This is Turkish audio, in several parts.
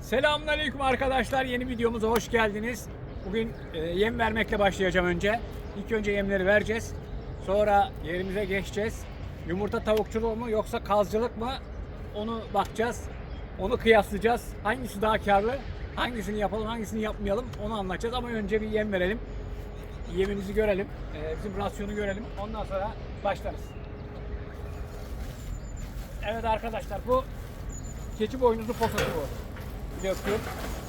Selamünaleyküm arkadaşlar. Yeni videomuza hoş geldiniz. Bugün e, yem vermekle başlayacağım önce. İlk önce yemleri vereceğiz. Sonra yerimize geçeceğiz. Yumurta tavukçuluğu mu yoksa kazcılık mı? Onu bakacağız. Onu kıyaslayacağız. Hangisi daha karlı? Hangisini yapalım, hangisini yapmayalım? Onu anlatacağız ama önce bir yem verelim. Yemimizi görelim. e, bizim rasyonu görelim. Ondan sonra başlarız. Evet arkadaşlar bu keçi boynuzlu posası bu. Döktüm.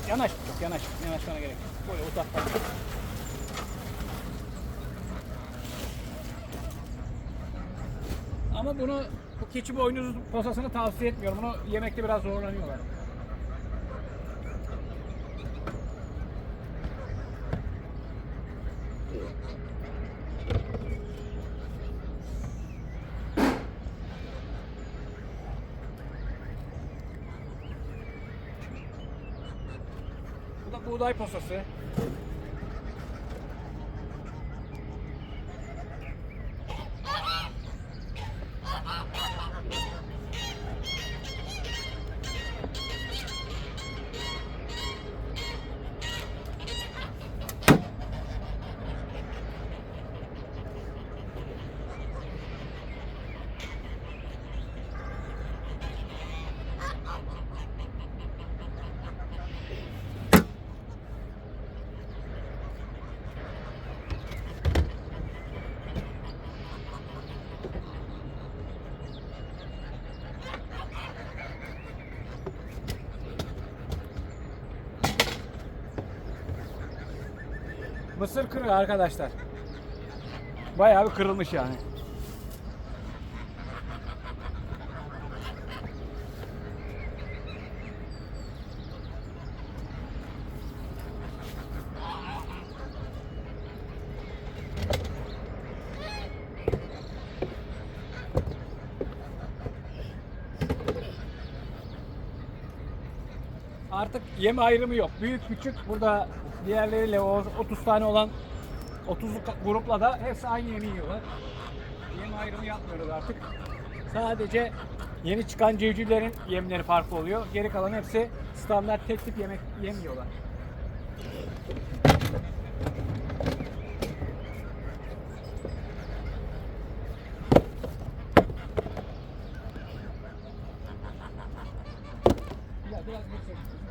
Yanaş çok yanaş. Yanaşmana gerek yok. Böyle uzaktan. Ama bunu bu keçi boynuzlu posasını tavsiye etmiyorum. Bunu yemekte biraz zorlanıyorlar. Bu da buğday Mısır kırığı arkadaşlar. Bayağı bir kırılmış yani. Artık yem ayrımı yok. Büyük küçük burada diğerleriyle o 30 tane olan 30 grupla da hepsi aynı yemi yiyorlar. Yem ayrımı yapmıyoruz artık. Sadece yeni çıkan civcivlerin yemleri farklı oluyor. Geri kalan hepsi standart tek tip yemek yem yiyorlar. Biraz, biraz yüksek.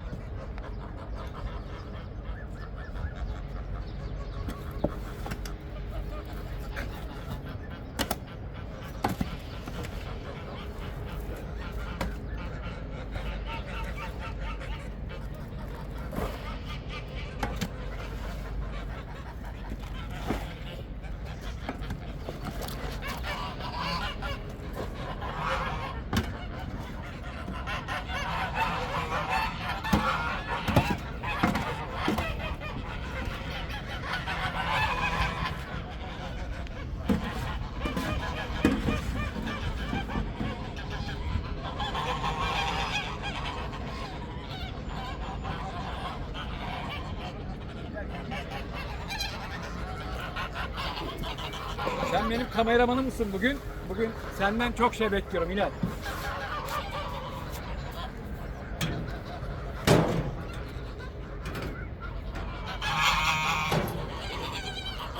Kameramanım mısın bugün? Bugün senden çok şey bekliyorum Hilal.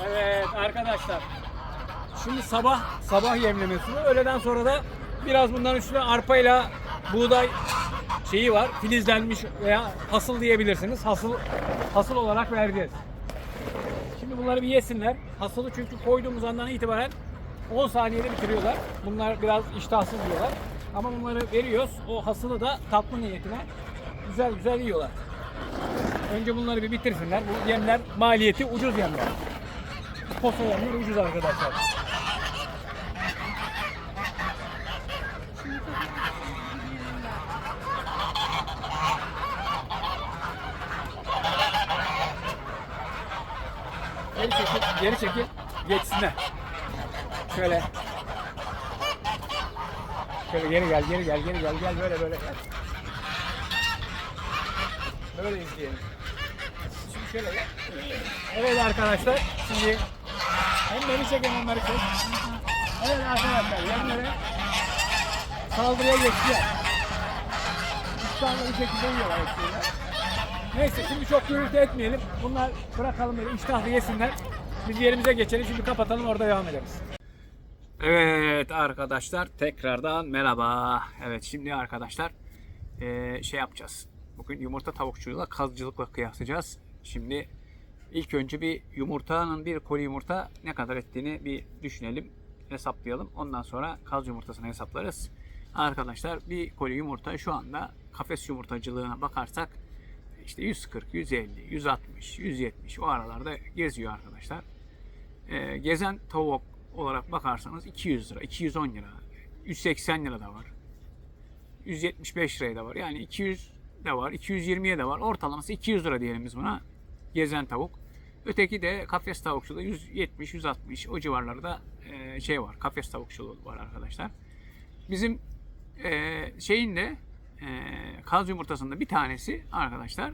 Evet arkadaşlar. Şimdi sabah sabah yemlemesi. Öğleden sonra da biraz bunların üstüne arpayla buğday şeyi var. Filizlenmiş veya hasıl diyebilirsiniz. Hasıl hasıl olarak vereceğiz. Şimdi bunları bir yesinler. Hasılı çünkü koyduğumuz andan itibaren 10 saniyede bitiriyorlar. Bunlar biraz iştahsız yiyorlar. Ama bunları veriyoruz. O hasılı da tatlı niyetine güzel güzel yiyorlar. Önce bunları bir bitirsinler. Bu yemler maliyeti ucuz yemler. Bu Posta yemler ucuz arkadaşlar. Geri çekil, geri çekil. Geçsinler. Şöyle. Şöyle geri gel, geri gel, geri gel, gel böyle böyle gel. Böyle izleyelim. Şimdi şöyle gel. Evet arkadaşlar, şimdi hem beni çek hem onları çek. Evet arkadaşlar, yerlere saldırıya geçtiler. tane bir şekilde yiyorlar hepsiyle. Neyse şimdi çok gürültü etmeyelim. Bunlar bırakalım böyle iştahlı yesinler. Biz yerimize geçelim şimdi kapatalım orada devam ederiz. Evet arkadaşlar tekrardan merhaba. Evet şimdi arkadaşlar eee, şey yapacağız. Bugün yumurta tavukçuluğuyla kazcılıkla kıyaslayacağız. Şimdi ilk önce bir yumurtanın bir koli yumurta ne kadar ettiğini bir düşünelim, hesaplayalım. Ondan sonra kaz yumurtasını hesaplarız. Arkadaşlar bir koli yumurta şu anda kafes yumurtacılığına bakarsak işte 140, 150, 160, 170 o aralarda geziyor arkadaşlar. Ee, gezen tavuk olarak bakarsanız 200 lira, 210 lira, 180 lira da var. 175 liraya da var. Yani 200 de var, 220'ye de var. Ortalaması 200 lira diyelim biz buna. Gezen tavuk. Öteki de kafes tavukçuluğu 170, 160 o civarlarda e, şey var. Kafes tavukçuluğu var arkadaşlar. Bizim e, şeyin de e, kaz yumurtasında bir tanesi arkadaşlar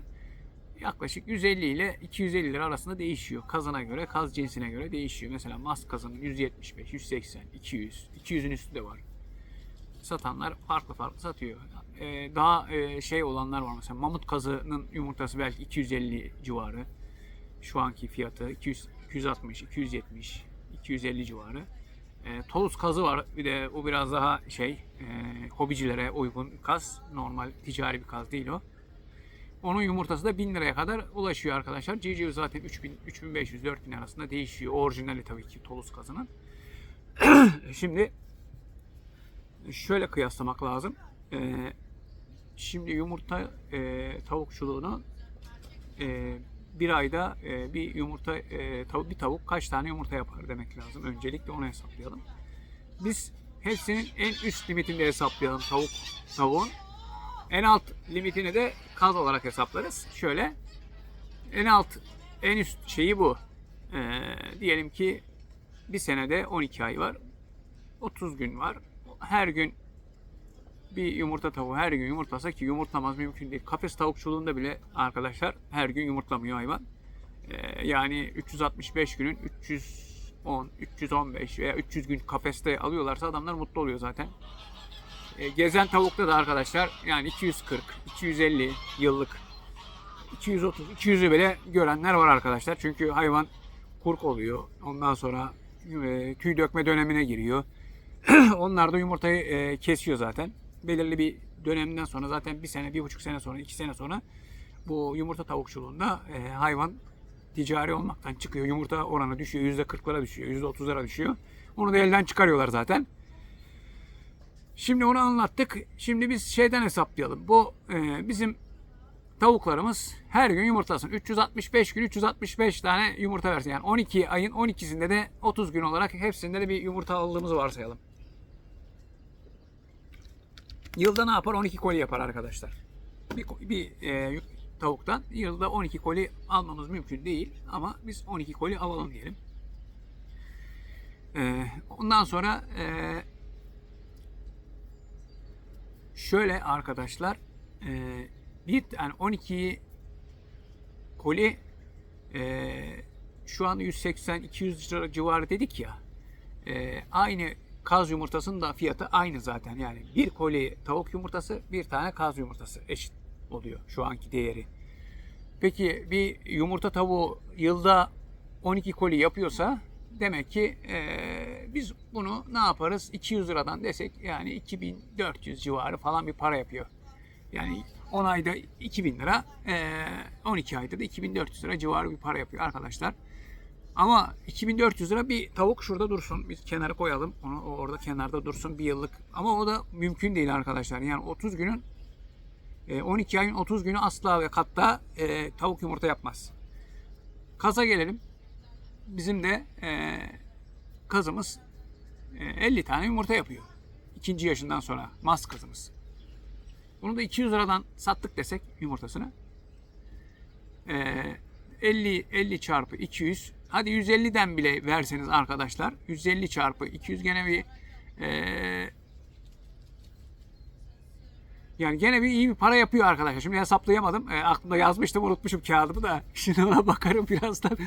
yaklaşık 150 ile 250 lira arasında değişiyor. Kazana göre, kaz cinsine göre değişiyor. Mesela mas kazanın 175, 180, 200, 200'ün üstü de var. Satanlar farklı farklı satıyor. Ee, daha e, şey olanlar var mesela mamut kazının yumurtası belki 250 civarı. Şu anki fiyatı 200, 260, 270, 250 civarı. E, Tolus kazı var. Bir de o biraz daha şey e, hobicilere uygun kaz. Normal ticari bir kaz değil o. Onun yumurtası da 1000 liraya kadar ulaşıyor arkadaşlar. Civciv zaten 3000, 3500, 4000 arasında değişiyor. Orijinali tabii ki Tolus kazının. Şimdi şöyle kıyaslamak lazım. Ee, şimdi yumurta e, tavukçuluğunu e, bir ayda e, bir yumurta e, tav- bir tavuk kaç tane yumurta yapar demek lazım. Öncelikle onu hesaplayalım. Biz hepsinin en üst limitini de hesaplayalım tavuk tavuğun. En alt limitini de kaz olarak hesaplarız. Şöyle en alt en üst şeyi bu. Ee, diyelim ki bir senede 12 ay var. 30 gün var. Her gün bir yumurta tavuğu her gün yumurtlasa ki yumurtlamaz mümkün değil. Kafes tavukçuluğunda bile arkadaşlar her gün yumurtlamıyor hayvan. Ee, yani 365 günün 310, 315 veya 300 gün kafeste alıyorlarsa adamlar mutlu oluyor zaten. E, gezen tavukta da arkadaşlar yani 240, 250 yıllık 230, 200'ü bile görenler var arkadaşlar. Çünkü hayvan kurk oluyor. Ondan sonra e, tüy dökme dönemine giriyor. Onlar da yumurtayı e, kesiyor zaten. Belirli bir dönemden sonra zaten bir sene, bir buçuk sene sonra, iki sene sonra bu yumurta tavukçuluğunda hayvan ticari olmaktan çıkıyor. Yumurta oranı düşüyor. Yüzde kırklara düşüyor. Yüzde otuzlara düşüyor. Onu da elden çıkarıyorlar zaten. Şimdi onu anlattık. Şimdi biz şeyden hesaplayalım. Bu e, bizim tavuklarımız her gün yumurtlasın. 365 gün 365 tane yumurta versin. Yani 12 ayın 12'sinde de 30 gün olarak hepsinde de bir yumurta aldığımızı varsayalım. Yılda ne yapar? 12 koli yapar arkadaşlar. Bir, bir e, tavuktan yılda 12 koli almamız mümkün değil ama biz 12 koli alalım diyelim. E, ondan sonra e, Şöyle arkadaşlar e, bir yani 12 koli e, şu an 180-200 lira civarı dedik ya e, aynı kaz yumurtasının da fiyatı aynı zaten yani bir koli tavuk yumurtası bir tane kaz yumurtası eşit oluyor şu anki değeri. Peki bir yumurta tavuğu yılda 12 koli yapıyorsa demek ki eee, biz bunu ne yaparız? 200 liradan desek yani 2400 civarı falan bir para yapıyor. Yani 10 ayda 2000 lira, eee, 12 ayda da 2400 lira civarı bir para yapıyor arkadaşlar. Ama 2400 lira bir tavuk şurada dursun. Biz kenara koyalım. Onu orada kenarda dursun bir yıllık. Ama o da mümkün değil arkadaşlar. Yani 30 günün e, 12 ayın 30 günü asla ve katta e, tavuk yumurta yapmaz. Kaza gelelim. Bizim de e, kazımız e, 50 tane yumurta yapıyor. İkinci yaşından sonra mas kazımız. Bunu da 200 liradan sattık desek yumurtasını. E, 50 50 çarpı 200 hadi 150'den bile verseniz arkadaşlar 150 çarpı 200 gene bir e, yani gene bir iyi bir para yapıyor arkadaşlar. Şimdi hesaplayamadım. E, aklımda yazmıştım unutmuşum kağıdımı da. Şimdi ona bakarım birazdan.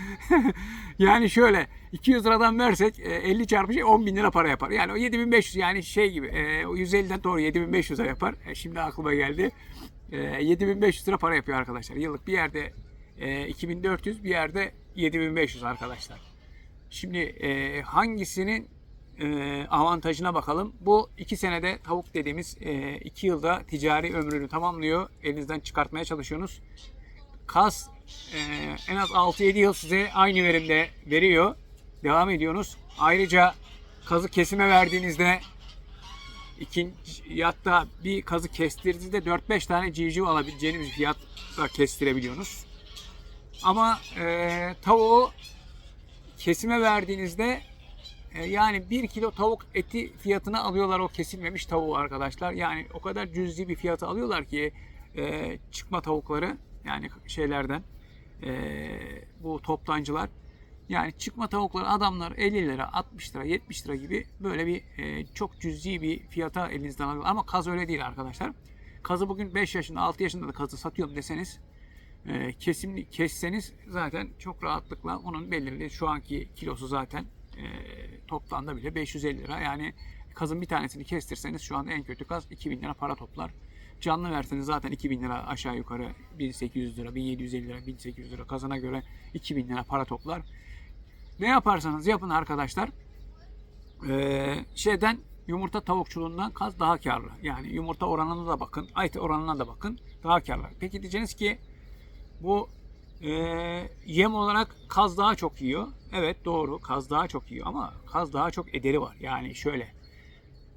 yani şöyle 200 liradan versek e, 50 çarpı şey 10 bin lira para yapar. Yani o 7500 yani şey gibi e, o 150'den doğru 7500 lira yapar. E, şimdi aklıma geldi. e, 7500 lira para yapıyor arkadaşlar. Yıllık bir yerde e, 2400 bir yerde 7500 arkadaşlar. Şimdi e, hangisinin e, avantajına bakalım. Bu iki senede tavuk dediğimiz e, iki yılda ticari ömrünü tamamlıyor. Elinizden çıkartmaya çalışıyorsunuz. Kas e, en az 6-7 yıl size aynı verimde veriyor. Devam ediyorsunuz. Ayrıca kazı kesime verdiğinizde ikinci hatta bir kazı kestirdiğinizde 4-5 tane civciv alabileceğiniz fiyatla kestirebiliyorsunuz. Ama e, tavuğu kesime verdiğinizde e, yani 1 kilo tavuk eti fiyatına alıyorlar o kesilmemiş tavuğu arkadaşlar. Yani o kadar cüzi bir fiyatı alıyorlar ki e, çıkma tavukları yani şeylerden e, bu toptancılar. Yani çıkma tavukları adamlar 50 lira, 60 lira, 70 lira gibi böyle bir e, çok cüzi bir fiyata elinizden alıyorlar. Ama kaz öyle değil arkadaşlar. Kazı bugün 5 yaşında, 6 yaşında da kazı satıyorum deseniz e, kesimli kesseniz zaten çok rahatlıkla onun belirli şu anki kilosu zaten e, toplamda bile 550 lira. Yani kazın bir tanesini kestirseniz şu an en kötü kaz 2000 lira para toplar. Canlı verseniz zaten 2000 lira aşağı yukarı 1800 lira, 1750 lira, 1800 lira kazana göre 2000 lira para toplar. Ne yaparsanız yapın arkadaşlar. Ee, şeyden yumurta tavukçuluğundan kaz daha karlı. Yani yumurta oranına da bakın, ait oranına da bakın. Daha karlı. Peki diyeceksiniz ki bu e, yem olarak kaz daha çok yiyor. Evet doğru kaz daha çok yiyor ama kaz daha çok ederi var. Yani şöyle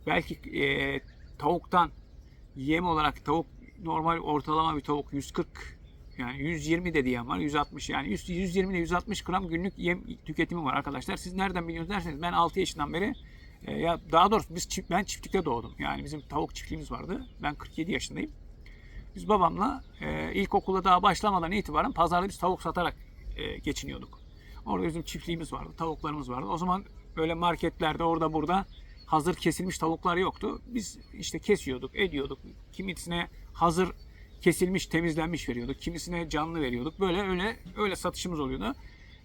belki e, tavuktan yem olarak tavuk normal ortalama bir tavuk 140 yani 120 de diyen var 160 yani 100, 120 ile 160 gram günlük yem tüketimi var arkadaşlar. Siz nereden biliyorsunuz derseniz ben 6 yaşından beri e, ya daha doğrusu biz çift, ben çiftlikte doğdum. Yani bizim tavuk çiftliğimiz vardı. Ben 47 yaşındayım. Biz babamla e, ilkokula daha başlamadan itibaren pazarda biz tavuk satarak e, geçiniyorduk. Orada bizim çiftliğimiz vardı, tavuklarımız vardı. O zaman böyle marketlerde orada burada hazır kesilmiş tavuklar yoktu. Biz işte kesiyorduk, ediyorduk. Kimisine hazır kesilmiş, temizlenmiş veriyorduk. Kimisine canlı veriyorduk. Böyle öyle öyle satışımız oluyordu.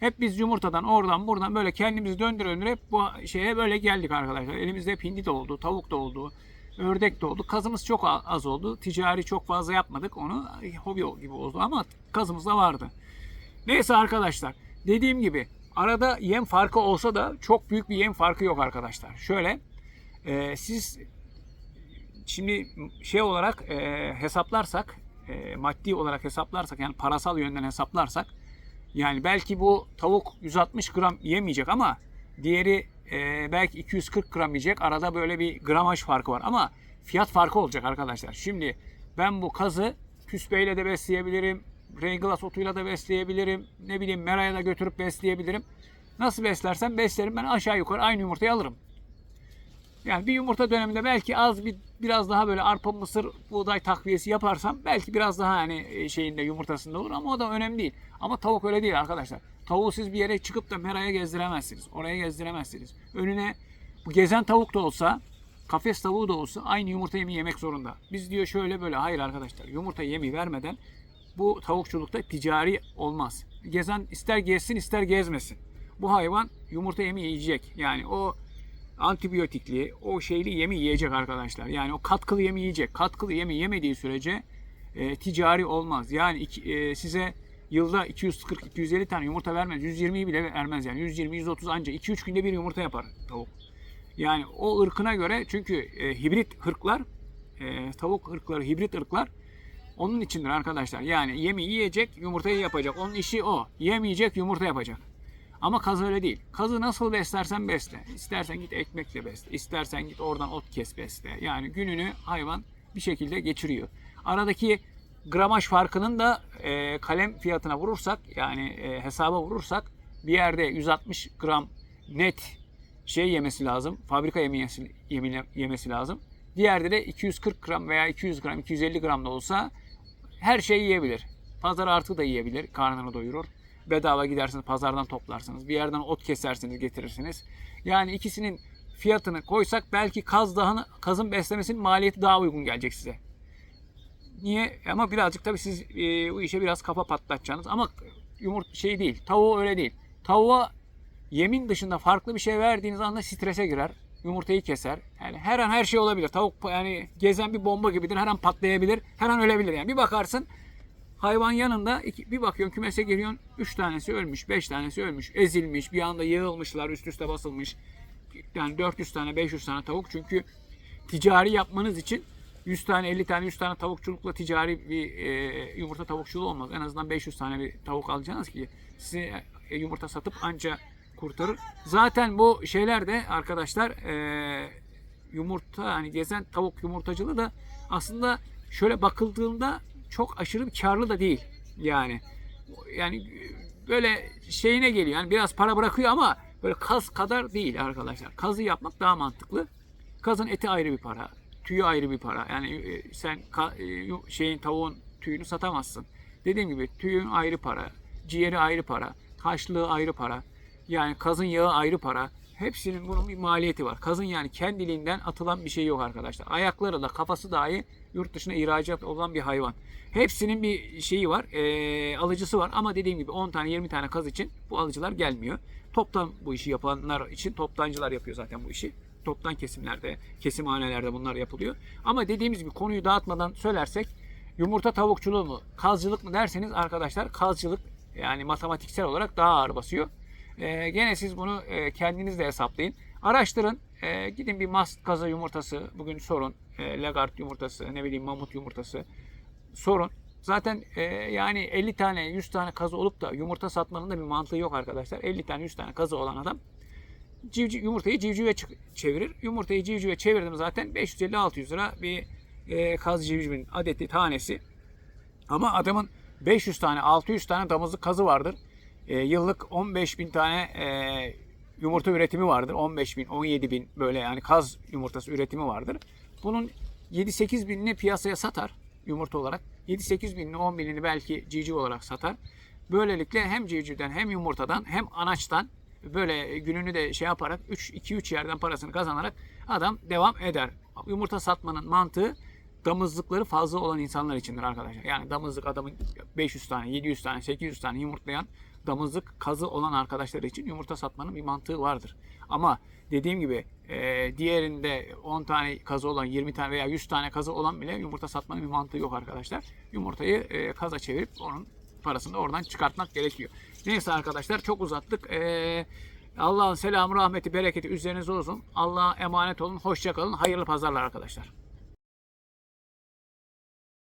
Hep biz yumurtadan oradan buradan böyle kendimizi döndüre döndüre hep bu şeye böyle geldik arkadaşlar. Elimizde hep hindi de oldu, tavuk da oldu, ördek de oldu. Kazımız çok az oldu. Ticari çok fazla yapmadık onu. Hobi gibi oldu ama kazımız da vardı. Neyse arkadaşlar. Dediğim gibi arada yem farkı olsa da çok büyük bir yem farkı yok arkadaşlar. Şöyle e, siz şimdi şey olarak e, hesaplarsak e, maddi olarak hesaplarsak yani parasal yönden hesaplarsak yani belki bu tavuk 160 gram yemeyecek ama diğeri e, belki 240 gram yiyecek. Arada böyle bir gramaj farkı var ama fiyat farkı olacak arkadaşlar. Şimdi ben bu kazı küspeyle de besleyebilirim. Reglas otuyla da besleyebilirim. Ne bileyim meraya da götürüp besleyebilirim. Nasıl beslersem beslerim ben aşağı yukarı aynı yumurtayı alırım. Yani bir yumurta döneminde belki az bir biraz daha böyle arpa mısır buğday takviyesi yaparsam belki biraz daha hani şeyinde yumurtasında olur ama o da önemli değil. Ama tavuk öyle değil arkadaşlar. Tavuğu siz bir yere çıkıp da meraya gezdiremezsiniz. Oraya gezdiremezsiniz. Önüne bu gezen tavuk da olsa kafes tavuğu da olsa aynı yumurta yemi yemek zorunda. Biz diyor şöyle böyle hayır arkadaşlar yumurta yemi vermeden bu tavukçulukta ticari olmaz. Gezen ister gezsin ister gezmesin. Bu hayvan yumurta yemi yiyecek. Yani o antibiyotikli, o şeyli yemi yiyecek arkadaşlar. Yani o katkılı yemi yiyecek. Katkılı yemi yemediği sürece e, ticari olmaz. Yani e, size yılda 240-250 tane yumurta vermez. 120'yi bile vermez yani. 120-130 anca 2-3 günde bir yumurta yapar tavuk. Yani o ırkına göre çünkü e, hibrit hırklar, e, tavuk ırkları, hibrit ırklar onun içindir arkadaşlar. Yani yemi yiyecek, yumurtayı yapacak. Onun işi o. Yemeyecek, yumurta yapacak. Ama kaz öyle değil. Kazı nasıl beslersen besle. İstersen git ekmekle besle. İstersen git oradan ot kes besle. Yani gününü hayvan bir şekilde geçiriyor. Aradaki gramaj farkının da e, kalem fiyatına vurursak yani e, hesaba vurursak bir yerde 160 gram net şey yemesi lazım. Fabrika yemesi, yemesi lazım. Diğerde de 240 gram veya 200 gram, 250 gram da olsa her şeyi yiyebilir. Pazar artı da yiyebilir. Karnını doyurur. Bedava gidersiniz pazardan toplarsınız. Bir yerden ot kesersiniz getirirsiniz. Yani ikisinin fiyatını koysak belki kaz dahını, kazın beslemesinin maliyeti daha uygun gelecek size. Niye? Ama birazcık tabii siz e, bu işe biraz kafa patlatacaksınız. Ama yumurt şey değil. Tavuğu öyle değil. Tavuğa yemin dışında farklı bir şey verdiğiniz anda strese girer. Yumurtayı keser. Yani her an her şey olabilir. Tavuk yani gezen bir bomba gibidir. Her an patlayabilir. Her an ölebilir yani. Bir bakarsın hayvan yanında iki, bir bakıyorsun kümese giriyorsun. Üç tanesi ölmüş, beş tanesi ölmüş, ezilmiş, bir anda yığılmışlar, üst üste basılmış. Yani 400 tane, 500 tane tavuk. Çünkü ticari yapmanız için 100 tane, 50 tane, 100 tane tavukçulukla ticari bir e, yumurta tavukçuluğu olmaz. En azından 500 tane bir tavuk alacaksınız ki size e, yumurta satıp anca kurtarır. Zaten bu şeyler de arkadaşlar e, yumurta hani gezen tavuk yumurtacılığı da aslında şöyle bakıldığında çok aşırı bir karlı da değil. Yani yani böyle şeyine geliyor. Yani biraz para bırakıyor ama böyle kaz kadar değil arkadaşlar. Kazı yapmak daha mantıklı. Kazın eti ayrı bir para. Tüyü ayrı bir para. Yani e, sen e, şeyin tavuğun tüyünü satamazsın. Dediğim gibi tüyün ayrı para. Ciğeri ayrı para. Haşlığı ayrı para. Yani kazın yağı ayrı para. Hepsinin bunun bir maliyeti var. Kazın yani kendiliğinden atılan bir şey yok arkadaşlar. Ayakları da kafası dahi yurt dışına ihracat olan bir hayvan. Hepsinin bir şeyi var, eee, alıcısı var ama dediğim gibi 10 tane 20 tane kaz için bu alıcılar gelmiyor. Toptan bu işi yapanlar için toptancılar yapıyor zaten bu işi. Toptan kesimlerde, kesimhanelerde bunlar yapılıyor. Ama dediğimiz gibi konuyu dağıtmadan söylersek yumurta tavukçuluğu mu, kazcılık mı derseniz arkadaşlar kazcılık yani matematiksel olarak daha ağır basıyor. Ee, gene siz bunu e, kendiniz de hesaplayın. Araştırın. Ee, gidin bir mast kazı yumurtası bugün sorun. E, Lagard yumurtası, ne bileyim mamut yumurtası sorun. Zaten e, yani 50 tane 100 tane kazı olup da yumurta satmanın da bir mantığı yok arkadaşlar. 50 tane 100 tane kazı olan adam civciv, yumurtayı civcive çevirir. Yumurtayı civcive çevirdim zaten 550-600 lira bir e, kaz civcivin adeti tanesi. Ama adamın 500 tane 600 tane damızlık kazı vardır. E, yıllık 15 bin tane e, yumurta üretimi vardır. 15 bin, 17 bin böyle yani kaz yumurtası üretimi vardır. Bunun 7-8 binini piyasaya satar yumurta olarak. 7-8 binini 10 binini belki civciv olarak satar. Böylelikle hem civcivden hem yumurtadan hem anaçtan böyle gününü de şey yaparak 2-3 yerden parasını kazanarak adam devam eder. Yumurta satmanın mantığı damızlıkları fazla olan insanlar içindir arkadaşlar. Yani damızlık adamın 500 tane, 700 tane, 800 tane yumurtlayan damızlık kazı olan arkadaşlar için yumurta satmanın bir mantığı vardır. Ama dediğim gibi e, diğerinde 10 tane kazı olan, 20 tane veya 100 tane kazı olan bile yumurta satmanın bir mantığı yok arkadaşlar. Yumurtayı e, kaza çevirip onun parasını da oradan çıkartmak gerekiyor. Neyse arkadaşlar çok uzattık. E, Allah'ın selamı, rahmeti, bereketi üzerinize olsun. Allah'a emanet olun. Hoşça kalın. Hayırlı pazarlar arkadaşlar.